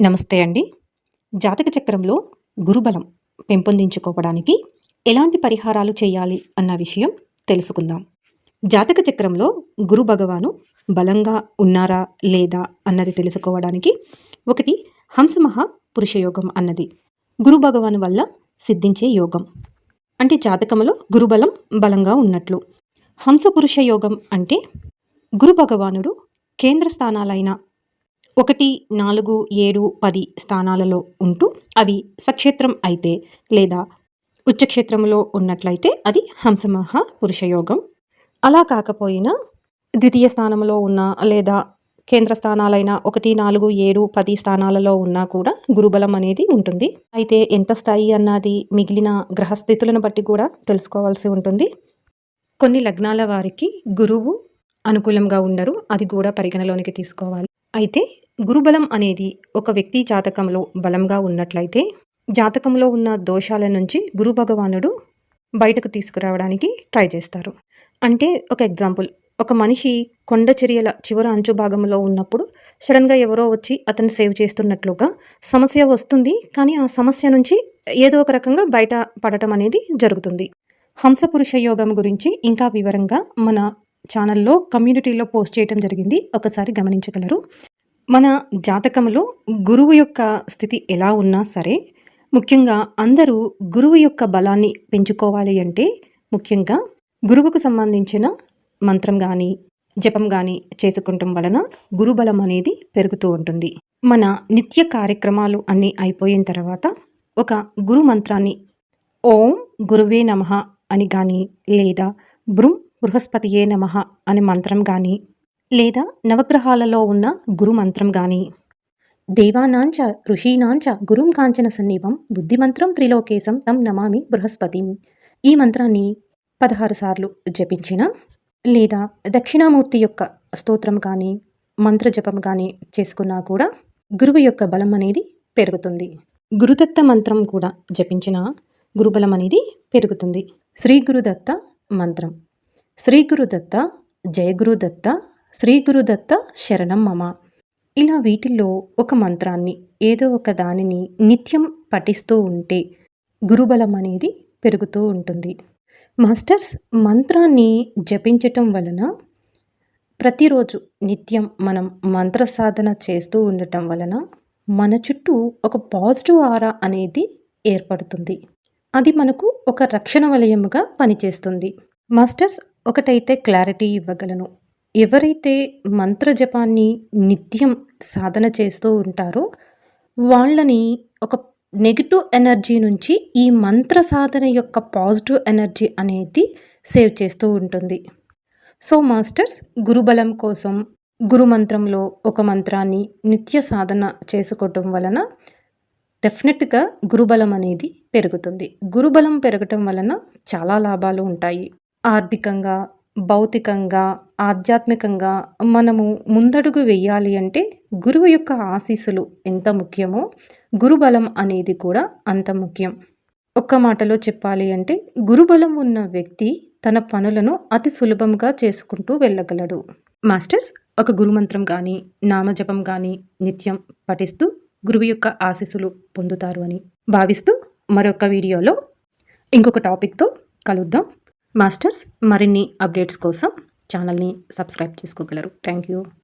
నమస్తే అండి. జాతక చక్రంలో గురుబలం పెంపొందించుకోవడానికి ఎలాంటి పరిహారాలు చేయాలి అన్న విషయం తెలుసుకుందాం. జాతక చక్రంలో గురు భగవాను బలంగా ఉన్నారా లేదా అన్నది తెలుసుకోవడానికి ఒకటి హంసమహా పురుషయోగం అన్నది. గురు భగవాను వల్ల సిద్ధించే యోగం. అంటే జాతకంలో గురుబలం బలంగా ఉన్నట్లు. హంస పురుష యోగం అంటే గురు భగవానుడు కేంద్ర స్థానాలైన ఒకటి నాలుగు ఏడు పది స్థానాలలో ఉంటూ అవి స్వక్షేత్రం అయితే లేదా ఉచ్చక్షేత్రంలో ఉన్నట్లయితే అది హంసమహ పురుషయోగం. అలా కాకపోయినా ద్వితీయ స్థానంలో ఉన్న లేదా కేంద్ర స్థానాలైన ఒకటి నాలుగు ఏడు పది స్థానాలలో ఉన్నా కూడా గురుబలం అనేది ఉంటుంది. అయితే ఎంత స్థాయి అన్నది మిగిలిన గ్రహస్థితులను బట్టి కూడా తెలుసుకోవాల్సి ఉంటుంది. కొన్ని లగ్నాల వారికి గురువు అనుకూలంగా ఉండరు అది కూడా పరిగణలోనికి తీసుకోవాలి. అయితే గురుబలం అనేది ఒక వ్యక్తి జాతకంలో బలంగా ఉన్నట్లయితే జాతకంలో ఉన్న దోషాల నుంచి గురు భగవానుడు బయటకు తీసుకురావడానికి ట్రై చేస్తారు. అంటే ఒక ఎగ్జాంపుల్ ఒక మనిషి కొండ చర్యల చివర అంచు భాగంలో ఉన్నప్పుడు సడన్గా ఎవరో వచ్చి అతను సేవ్ చేస్తున్నట్లుగా సమస్య వస్తుంది కానీ ఆ సమస్య నుంచి ఏదో ఒక రకంగా బయట పడటం అనేది జరుగుతుంది. హంసపురుష యోగం గురించి ఇంకా వివరంగా మన ఛానల్లో కమ్యూనిటీలో పోస్ట్ చేయడం జరిగింది. ఒకసారి గమనించగలరు. మన జాతకంలో గురువు యొక్క స్థితి ఎలా ఉన్నా సరే ముఖ్యంగా అందరూ గురువు యొక్క బలాన్ని పెంచుకోవాలి అంటే ముఖ్యంగా గురువుకు సంబంధించిన మంత్రం కానీ జపం కానీ చేసుకుంటం వలన గురుబలం అనేది పెరుగుతూ ఉంటుంది. మన నిత్య కార్యక్రమాలు అన్నీ అయిపోయిన తర్వాత ఒక గురు మంత్రాన్ని ఓం గురువే నమ అని కానీ లేదా బృం బృహస్పతియే నమ అనే మంత్రం కానీ లేదా నవగ్రహాలలో ఉన్న గురు మంత్రం కానీ దేవానాంచ ఋషీనాంచ గురుం కాంచన సన్నిపం బుద్ధిమంత్రం త్రిలోకేశం తం నమామి బృహస్పతి. ఈ మంత్రాన్ని పదహారు సార్లు జపించిన లేదా దక్షిణామూర్తి యొక్క స్తోత్రం కానీ మంత్రజపం కానీ చేసుకున్నా కూడా గురువు యొక్క బలం అనేది పెరుగుతుంది. గురుదత్త మంత్రం కూడా జపించిన గురుబలం అనేది పెరుగుతుంది. శ్రీ గురుదత్త మంత్రం. శ్రీ గురుదత్త జయగురుదత్త శ్రీ గురుదత్త శరణం మమ. ఇలా వీటిల్లో ఒక మంత్రాన్ని ఏదో ఒక దానిని నిత్యం పఠిస్తూ ఉంటే గురుబలం అనేది పెరుగుతూ ఉంటుంది. మాస్టర్స్ మంత్రాన్ని జపించటం వలన ప్రతిరోజు నిత్యం మనం మంత్ర సాధన చేస్తూ ఉండటం వలన మన చుట్టూ ఒక పాజిటివ్ ఆరా అనేది ఏర్పడుతుంది. అది మనకు ఒక రక్షణ వలయముగా పనిచేస్తుంది. మాస్టర్స్ ఒకటైతే క్లారిటీ ఇవ్వగలను. ఎవరైతే మంత్రజపాన్ని నిత్యం సాధన చేస్తూ ఉంటారో వాళ్ళని ఒక నెగిటివ్ ఎనర్జీ నుంచి ఈ మంత్ర సాధన యొక్క పాజిటివ్ ఎనర్జీ అనేది సేవ్ చేస్తూ ఉంటుంది. సో మాస్టర్స్ గురుబలం కోసం గురు మంత్రంలో ఒక మంత్రాన్ని నిత్య సాధన చేసుకోవటం వలన డెఫినెట్గా గురుబలం అనేది పెరుగుతుంది. గురుబలం పెరగటం వలన చాలా లాభాలు ఉంటాయి. ఆర్థికంగా భౌతికంగా ఆధ్యాత్మికంగా మనము ముందడుగు వెయ్యాలి అంటే గురువు యొక్క ఆశీస్సులు ఎంత ముఖ్యమో గురుబలం అనేది కూడా అంత ముఖ్యం. ఒక్క మాటలో చెప్పాలి అంటే గురుబలం ఉన్న వ్యక్తి తన పనులను అతి సులభంగా చేసుకుంటూ వెళ్ళగలడు. మాస్టర్స్ ఒక గురుమంత్రం కానీ నామజపం కానీ నిత్యం పఠిస్తూ గురువు యొక్క ఆశీస్సులు పొందుతారు అని భావిస్తూ మరొక వీడియోలో ఇంకొక టాపిక్తో కలుద్దాం. మాస్టర్స్ మరిన్ని అప్డేట్స్ కోసం ఛానల్ని సబ్స్క్రైబ్ చేసుకోగలరు. Thank you.